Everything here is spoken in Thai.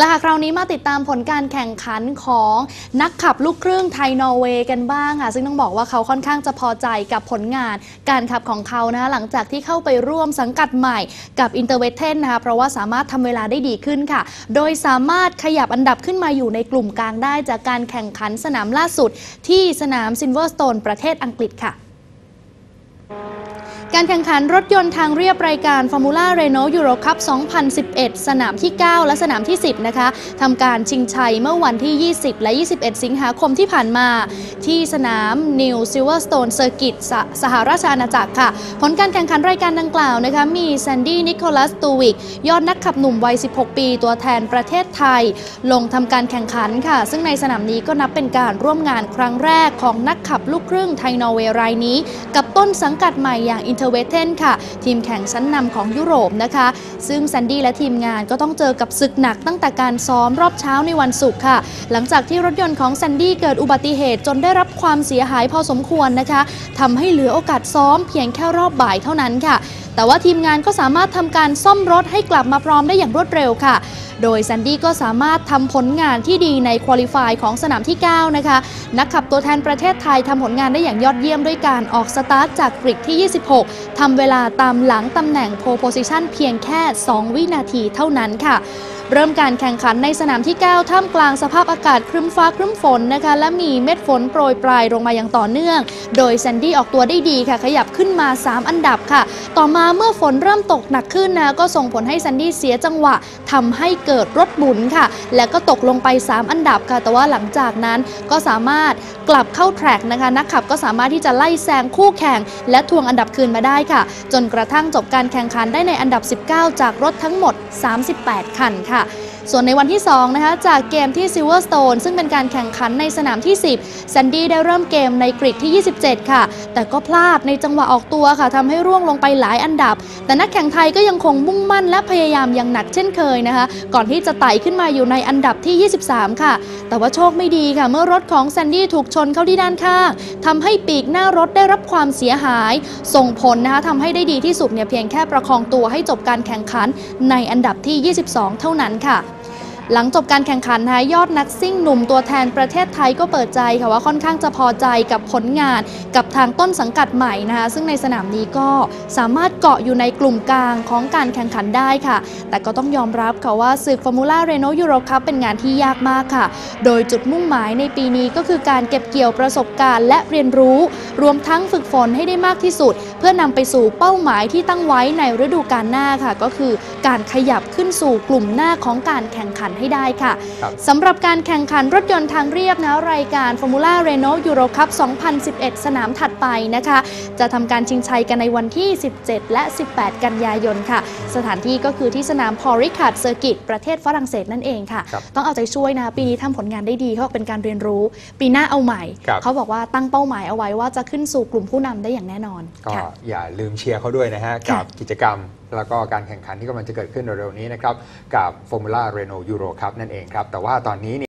และหากคราวนี้มาติดตามผลการแข่งขันของนักขับลูกครึ่งไทยนอร์เวย์กันบ้างค่ะซึ่งต้องบอกว่าเขาค่อนข้างจะพอใจกับผลงานการขับของเขานะหลังจากที่เข้าไปร่วมสังกัดใหม่กับอินเตอร์เวเทนนะคะเพราะว่าสามารถทำเวลาได้ดีขึ้นค่ะ โดยสามารถขยับอันดับขึ้นมาอยู่ในกลุ่มกลางได้จากการแข่งขันสนามล่าสุด ที่สนามซินเวอร์สโตนประเทศอังกฤษค่ะ การแข่งขันรถยนต์ทางเรียบรายการ Formula Renault Euro Cup 2011 สนามที่ 9 และสนามที่ 10 นะคะทำการชิงชัยเมื่อวันที่ 20 และ 21 สิงหาคมที่ผ่านมา ที่สนาม New Silverstone Circuit สสหราชอาณาจักรค่ะ ผลการแข่งขันรายการดังกล่าวนะคะ มีแซนดี้ นิโคลัส ตูวิก ยอดนักขับหนุ่มวัย 16 ปี ตัวแทนประเทศไทย ลงทำการแข่งขันค่ะ ซึ่งในสนามนี้ก็นับเป็นการร่วมงานครั้งแรกของนักขับลูกครึ่งไทยนอร์เวย์รายนี้ กับต้นสังกัดใหม่อย่าง t e r v e t e n ค่ะ ทีมแข่งชั้นนำของยุโรปนะคะ ซึ่งแซนดี้และทีมงานก็ต้องเจอกับศึกหนักตั้งแต่การซ้อมรอบเช้าในวันศุกร์ค่ะ หลังจากที่รถยนต์ของแซนดี้เกิดอุบัติเหตุจนได้รับความเสียหายพอสมควรนะคะทำให้เหลือโอกาสซ้อมเพียงแค่รอบบ่ายเท่านั้นค่ะแต่ว่าทีมงานก็สามารถทำการซ่อมรถให้กลับมาพร้อมได้อย่างรวดเร็วค่ะ โดยแซนดี้ก็สามารถทำผลงานที่ดีในควอลิฟายของสนามที่ 9 นะคะ นักขับตัวแทนประเทศไทยทำผลงานได้อย่างยอดเยี่ยมด้วยการออกสตาร์ทจากกริดที่ 26ทำเวลาตามหลังตำแหน่งโพโพซิชันเพียงแค่ 2 วินาทีเท่านั้นค่ะ เริ่มการแข่งขันในสนามที่ 9 ท่ามกลางสภาพอากาศครึ้มฟ้าครึ้มฝนนะคะ และมีเม็ดฝนโปรยปลายลงมาอย่างต่อเนื่อง โดยแซนดี้ออกตัวได้ดีค่ะ ขยับขึ้นมา 3 อันดับค่ะ ต่อมาเมื่อฝนเริ่มตกหนักขึ้นนะก็ส่งผลให้แซนดี้เสียจังหวะทำให้เกิดรถหมุนค่ะ และก็ตกลงไป 3 อันดับค่ะ แต่ว่าหลังจากนั้นก็สามารถกลับเข้าแทร็กนะคะนักขับก็สามารถที่จะไล่แซงคู่แข่ง และทวงอันดับคืนมาได้ค่ะ จนกระทั่งจบการแข่งขันได้ในอันดับ 19 จากรถทั้งหมด 38 คันค่ะ 있습니다. ส่วนในวันที่ 2 นะคะ จากเกมที่ Silverstone ซึ่งเป็นการแข่งขันในสนามที่ 10 แซนดี้ได้เริ่มเกมในกริดที่ 27 ค่ะ แต่ก็พลาดในจังหวะออกตัวค่ะทำให้ร่วงลงไปหลายอันดับ แต่นักแข่งไทยก็ยังคงมุ่งมั่นและพยายามอย่างหนักเช่นเคยนะคะ ก่อนที่จะไต่ขึ้นมาอยู่ในอันดับที่ 23 ค่ะ แต่ว่าโชคไม่ดีค่ะ เมื่อรถของแซนดี้ถูกชนเข้าที่ด้านข้างทำให้ปีกหน้ารถได้รับความเสียหาย ส่งผลนะคะทำให้ได้ดีที่สุดเนี่ยเพียงแค่ประคองตัวให้จบการแข่งขันในอันดับที่ 22 เท่านั้นค่ะ หลังจบการแข่งขันนะคะยอดนักซิ่งหนุ่มตัวแทนประเทศไทยก็เปิดใจค่ะว่าค่อนข้างจะพอใจกับผลงานกับทางต้นสังกัดใหม่นะคะซึ่งในสนามนี้ก็สามารถเกาะอยู่ในกลุ่มกลางของการแข่งขันได้ค่ะ แต่ก็ต้องยอมรับค่ะว่าศึก Formula Renault Euro Cup เป็นงานที่ยากมากค่ะ โดยจุดมุ่งหมายในปีนี้ก็คือการเก็บเกี่ยวประสบการณ์และเรียนรู้ รวมทั้งฝึกฝนให้ได้มากที่สุด เพื่อนำไปสู่เป้าหมายที่ตั้งไว้ในฤดูกาลหน้าค่ะ ก็คือการขยับขึ้นสู่กลุ่มหน้าของการแข่งขันให้ได้ค่ะครับสำหรับการแข่งขันรถยนต์ทางเรียบนะรายการ Formula Renault Euro Cup 2011 สนามถัดไปนะคะ จะทำการชิงชัยกันในวันที่ 17 และ 18 กันยายนค่ะ สถานที่ก็คือที่สนามพอริคาร์ดเซอร์กิตประเทศฝรั่งเศสนั่นเองค่ะครับต้องเอาใจช่วยนะคะปีนี้ทำผลงานได้ดีเขาบอกเป็นการเรียนรู้ ปีหน้าเอาใหม่ครับเขาบอกว่าตั้งเป้าหมายเอาไว้ว่าจะขึ้นสู่กลุ่มผู้นำได้อย่างแน่นอนก็ค่ะอย่าลืมเชียร์เขาด้วยนะฮะค่ะกับกิจกรรม แล้วก็การแข่งขันที่กำลังจะเกิดขึ้นเร็วๆนี้นะครับ กับ Formula Renault Euro Cup นั่นเองครับ แต่ว่าตอนนี้